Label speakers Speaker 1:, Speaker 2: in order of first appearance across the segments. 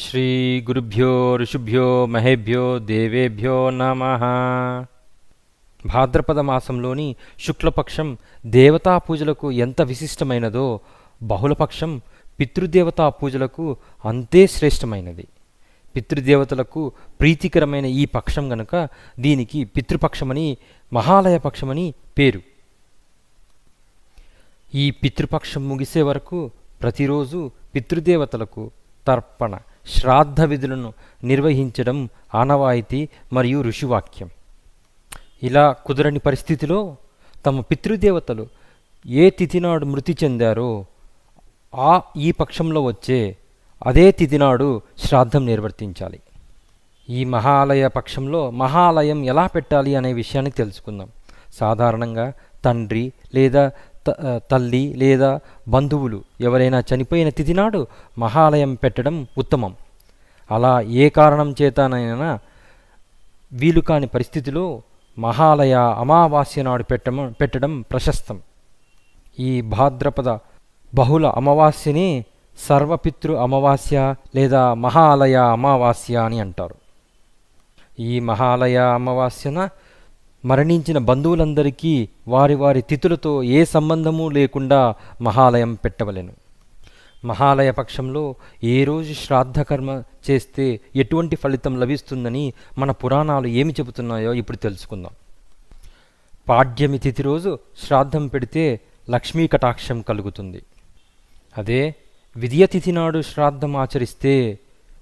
Speaker 1: శ్రీ గురుభ్యో ఋషుభ్యో మహేభ్యో దేవేభ్యో నమ భాద్రపద మాసంలోని శుక్లపక్షం దేవతా పూజలకు ఎంత విశిష్టమైనదో బహుళపక్షం పితృదేవతా పూజలకు అంతే శ్రేష్టమైనది. పితృదేవతలకు ప్రీతికరమైన ఈ పక్షం గనుక దీనికి పితృపక్షమని మహాలయ పక్షమని పేరు. ఈ పితృపక్షం ముగిసే వరకు ప్రతిరోజు పితృదేవతలకు తర్పణ. శ్రాద్ధ విధులను నిర్వహించడం ఆనవాయితీ మరియు ఋషివాక్యం. ఇలా కుదరని పరిస్థితిలో తమ పితృదేవతలు ఏ తిథి నాడు మృతి చెందారో ఆ ఈ పక్షంలో వచ్చే అదే తిథి నాడు శ్రాద్ధం నిర్వర్తించాలి. ఈ మహాలయ పక్షంలో మహాలయం ఎలా పెట్టాలి అనే విషయాన్ని తెలుసుకుందాం. సాధారణంగా తండ్రి లేదా తల్లి లేదా బంధువులు ఎవరైనా చనిపోయిన తిథి నాడు మహాలయం పెట్టడం ఉత్తమం. అలా ఏ కారణం చేతనైనా వీలు కాని పరిస్థితిలో మహాలయ అమావాస్య నాడు పెట్టడం పెట్టడం ప్రశస్తం. ఈ భాద్రపద బహుళ అమావాస్యని సర్వపితృ అమావాస్య లేదా మహాలయ అమావాస్య అని అంటారు. ఈ మహాలయ అమావాస్యన మరణించిన బంధువులందరికీ వారి వారి తిథులతో ఏ సంబంధము లేకుండా మహాలయం పెట్టవలెను. మహాలయ పక్షంలో ఏ రోజు శ్రాద్ధకర్మ చేస్తే ఎటువంటి ఫలితం లభిస్తుందని మన పురాణాలు ఏమి చెబుతున్నాయో ఇప్పుడు తెలుసుకుందాం. పాడ్యమి తిథి రోజు శ్రాద్ధం పెడితే లక్ష్మీ కటాక్షం కలుగుతుంది. అదే విద్యతిథి నాడు శ్రాద్ధం ఆచరిస్తే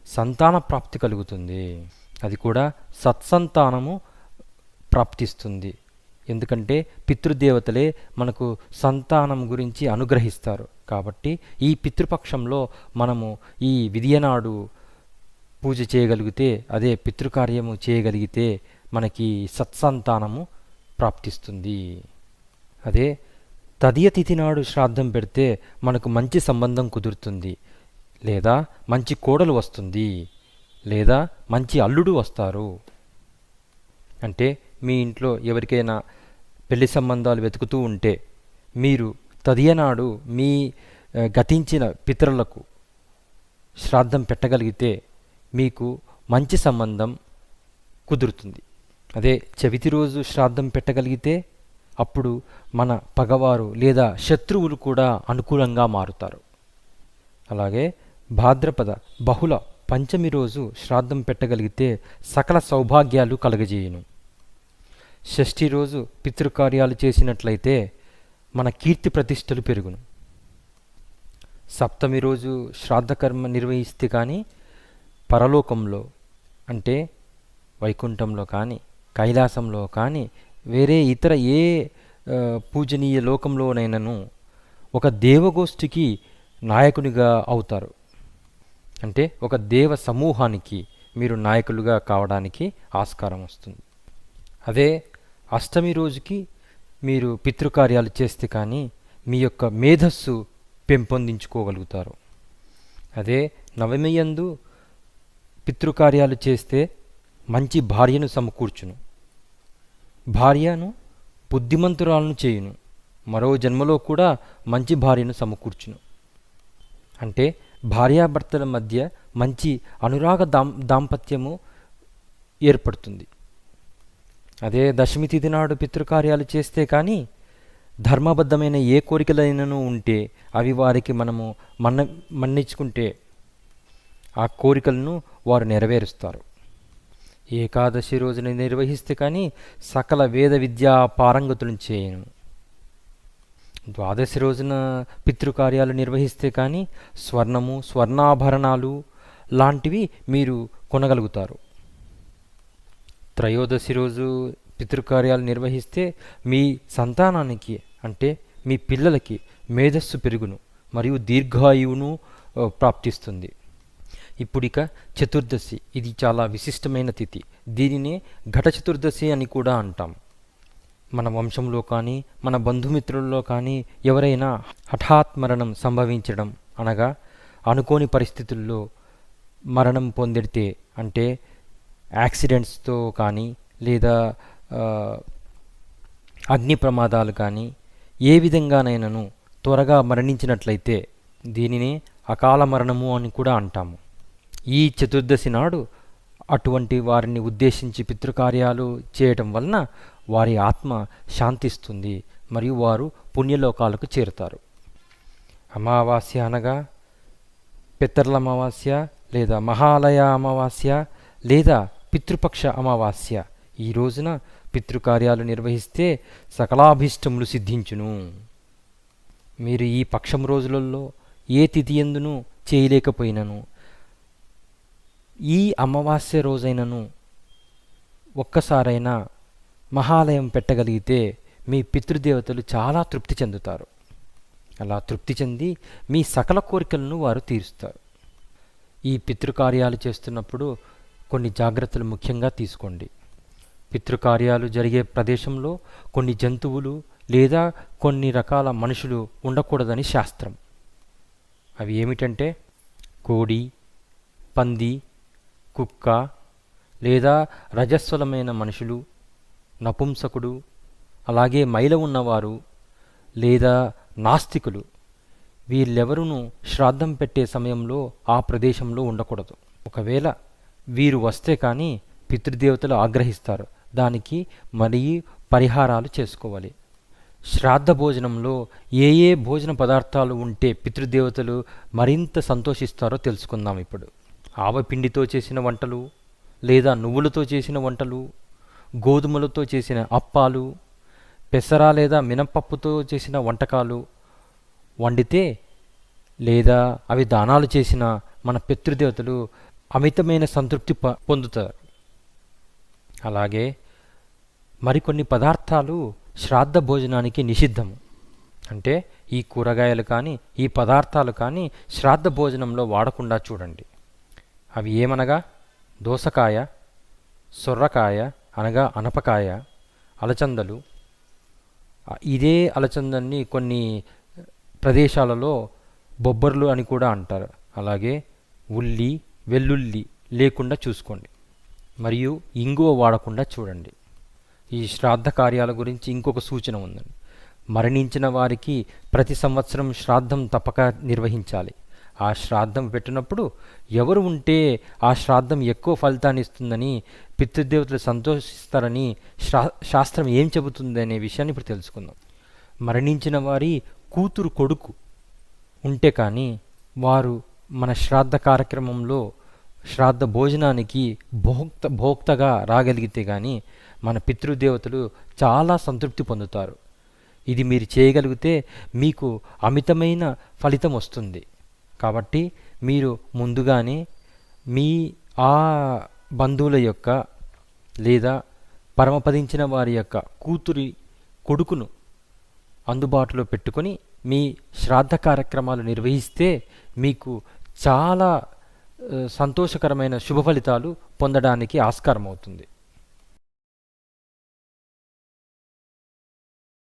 Speaker 1: సంతాన ప్రాప్తి కలుగుతుంది. అది కూడా సత్సంతానము ప్రాప్తిస్తుంది. ఎందుకంటే పితృదేవతలే మనకు సంతానం గురించి అనుగ్రహిస్తారు. కాబట్టి ఈ పితృపక్షంలో మనము ఈ విద్యనాడు పూజ చేయగలిగితే అదే పితృకార్యము చేయగలిగితే మనకి సత్సంతానము ప్రాప్తిస్తుంది. అదే తదియ తిథి నాడు శ్రాద్ధం పెడితే మనకు మంచి సంబంధం కుదురుతుంది. లేదా మంచి కోడలు వస్తుంది. లేదా మంచి అల్లుడు వస్తారు. అంటే మీ ఇంట్లో ఎవరికైనా పెళ్ళి సంబంధాలు వెతుకుతూ ఉంటే మీరు తదియనాడు మీ గతించిన పితరులకు శ్రాద్ధం పెట్టగలిగితే మీకు మంచి సంబంధం కుదురుతుంది. అదే చవితి రోజు శ్రాద్ధం పెట్టగలిగితే అప్పుడు మన పగవారు లేదా శత్రువులు కూడా అనుకూలంగా మారుతారు. అలాగే భాద్రపద బహుళ పంచమి రోజు శ్రాద్ధం పెట్టగలిగితే సకల సౌభాగ్యాలు కలగజేయను. షష్ఠి రోజు పితృకార్యాలు చేసినట్లయితే మన కీర్తి ప్రతిష్టలు పెరుగును. సప్తమి రోజు శ్రాద్ధకర్మ నిర్వహిస్తే కానీ పరలోకంలో అంటే వైకుంఠంలో కానీ కైలాసంలో కానీ వేరే ఇతర ఏ పూజనీయ లోకంలోనైనాను ఒక దేవగోష్ఠికి నాయకునిగా అవుతారు. అంటే ఒక దేవ సమూహానికి మీరు నాయకులుగా కావడానికి ఆస్కారం వస్తుంది. అదే అష్టమి రోజుకి మీరు పితృకార్యాలు చేస్తే కానీ మీ యొక్క మేధస్సు పెంపొందించుకోగలుగుతారు. అదే నవమి యందు పితృకార్యాలు చేస్తే మంచి భార్యను సమకూర్చును. భార్యను బుద్ధిమంతురాలను చేయును. మరో జన్మలో కూడా మంచి భార్యను సమకూర్చును. అంటే భార్యాభర్తల మధ్య మంచి అనురాగ దాం దాంపత్యము ఏర్పడుతుంది. అదే దశమి తిథి నాడు పితృకార్యాలు చేస్తే కానీ ధర్మబద్ధమైన ఏ కోరికలైనను ఉంటే అవి వారికి మనము మన్న మన్నించుకుంటే ఆ కోరికలను వారు నెరవేరుస్తారు. ఏకాదశి రోజున నిర్వహిస్తే కానీ సకల వేద విద్యా పారంగతులను చేయను. ద్వాదశి రోజున పితృకార్యాలు నిర్వహిస్తే కానీ స్వర్ణము స్వర్ణాభరణాలు లాంటివి మీరు కొనగలుగుతారు. త్రయోదశి రోజు పితృకార్యాలు నిర్వహిస్తే మీ సంతానానికి అంటే మీ పిల్లలకి మేధస్సు పెరుగును మరియు దీర్ఘాయువును ప్రాప్తిస్తుంది. ఇప్పుడిక చతుర్దశి. ఇది చాలా విశిష్టమైన తిథి. దీనినే ఘట చతుర్దశి అని కూడా అంటాం. మన వంశంలో కానీ మన బంధుమిత్రుల్లో కానీ ఎవరైనా హఠాత్ మరణం సంభవించడం అనగా అనుకోని పరిస్థితుల్లో మరణం పొందితే అంటే యాక్సిడెంట్స్తో కానీ లేదా అగ్ని ప్రమాదాలు కానీ ఏ విధంగానైనాను త్వరగా మరణించినట్లయితే దీనిని అకాల మరణము అని కూడా అంటాము. ఈ చతుర్దశి నాడు అటువంటి వారిని ఉద్దేశించి పితృకార్యాలు చేయటం వలన వారి ఆత్మ శాంతిస్తుంది మరియు వారు పుణ్యలోకాలకు చేరుతారు. అమావాస్య అనగా పితరుల అమావాస్య లేదా మహాలయ అమావాస్య లేదా పితృపక్ష అమావాస్య ఈ రోజున పితృకార్యాలు నిర్వహిస్తే సకలాభీష్టములు సిద్ధించును. మీరు ఈ పక్షం రోజులలో ఏ తిథి ఎందును చేయలేకపోయినను. ఈ అమావాస్య రోజైనను ఒక్కసారైనా మహాలయం పెట్టగలిగితే మీ పితృదేవతలు చాలా తృప్తి చెందుతారు. అలా తృప్తి చెంది మీ సకల కోరికలను వారు తీరుస్తారు. ఈ పితృకార్యాలు చేస్తున్నప్పుడు కొన్ని జాగ్రత్తలు ముఖ్యంగా తీసుకోండి. పితృకార్యాలు జరిగే ప్రదేశంలో కొన్ని జంతువులు లేదా కొన్ని రకాల మనుషులు ఉండకూడదని శాస్త్రం. అవి ఏమిటంటే కోడి పంది కుక్క లేదా రజస్వలమైన మనుషులు నపుంసకుడు అలాగే మైల ఉన్నవారు లేదా నాస్తికులు. వీళ్ళెవరును శ్రాద్ధం పెట్టే సమయంలో ఆ ప్రదేశంలో ఉండకూడదు. ఒకవేళ వీరు వస్తే కానీ పితృదేవతలు ఆగ్రహిస్తారు. దానికి మరీ పరిహారాలు చేసుకోవాలి. శ్రాద్ధ భోజనంలో ఏ ఏ భోజన పదార్థాలు ఉంటే పితృదేవతలు మరింత సంతోషిస్తారో తెలుసుకుందాం ఇప్పుడు. ఆవపిండితో చేసిన వంటలు లేదా నువ్వులతో చేసిన వంటలు గోధుమలతో చేసిన అప్పాలు పెసర లేదా మినపప్పుతో చేసిన వంటకాలు వండితే లేదా అవి దానాలు చేసిన మన పితృదేవతలు అమితమైన సంతృప్తి ప పొందుతారు. అలాగే మరికొన్ని పదార్థాలు శ్రాద్ధ భోజనానికి నిషిద్ధము. అంటే ఈ కూరగాయలు కానీ ఈ పదార్థాలు కానీ శ్రాద్ధ భోజనంలో వాడకుండా చూడండి. అవి ఏమనగా? దోసకాయ సొర్రకాయ అనగా అనపకాయ అలచందలు. ఇదే అలచందల్ని కొన్ని ప్రదేశాలలో బొబ్బర్లు అని కూడా అంటారు. అలాగే ఉల్లి వెల్లుల్లి లేకుండా చూసుకోండి. మరియు ఇంగువ వాడకుండా చూడండి. ఈ శ్రాద్ధ కార్యాల గురించి ఇంకొక సూచన ఉందండి. మరణించిన వారికి ప్రతి సంవత్సరం శ్రాద్ధం తప్పక నిర్వహించాలి. ఆ శ్రాద్ధం పెట్టినప్పుడు ఎవరు ఉంటే ఆ శ్రాద్ధం ఎక్కువ ఫలితాన్ని ఇస్తుందని పితృదేవతలు సంతోషిస్తారని శా శాస్త్రం ఏం చెబుతుంది అనే విషయాన్ని ఇప్పుడు తెలుసుకుందాం. మరణించిన వారి కూతురు కొడుకు ఉంటే కానీ వారు మన శ్రాద్ధ కార్యక్రమంలో శ్రాద్ధ భోజనానికి భోక్త భోక్తగా రాగలిగితే కానీ మన పితృదేవతలు చాలా సంతృప్తి పొందుతారు. ఇది మీరు చేయగలిగితే మీకు అమితమైన ఫలితం వస్తుంది. కాబట్టి మీరు ముందుగానే మీ ఆ బంధువుల యొక్క లేదా పరమపదించిన వారి యొక్క కూతురి కొడుకును అందుబాటులో పెట్టుకొని మీ శ్రాద్ధ కార్యక్రమాలు నిర్వహిస్తే మీకు చాలా సంతోషకరమైన శుభ ఫలితాలు పొందడానికి ఆస్కారం అవుతుంది